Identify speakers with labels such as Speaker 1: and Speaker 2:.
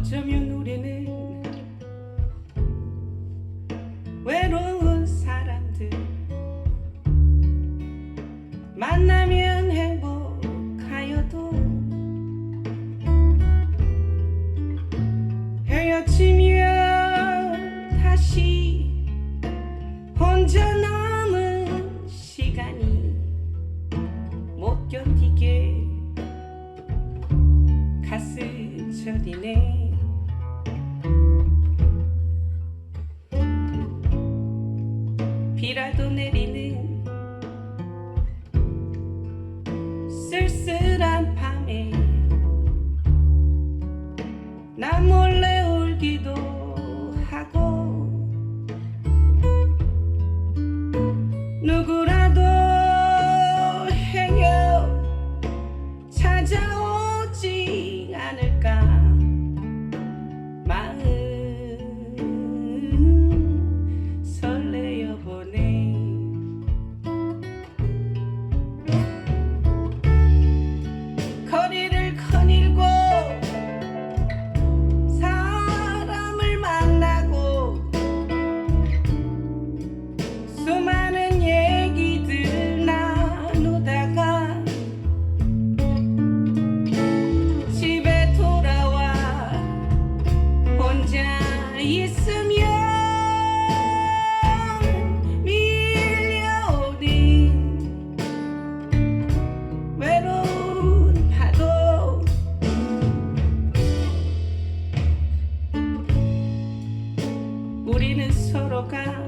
Speaker 1: 어쩌면 우리는 외로운 사람들 만나면 행복하여도 헤어지면 다시 혼자 남은 시간이 못 견디게 가슴 저리네 loca.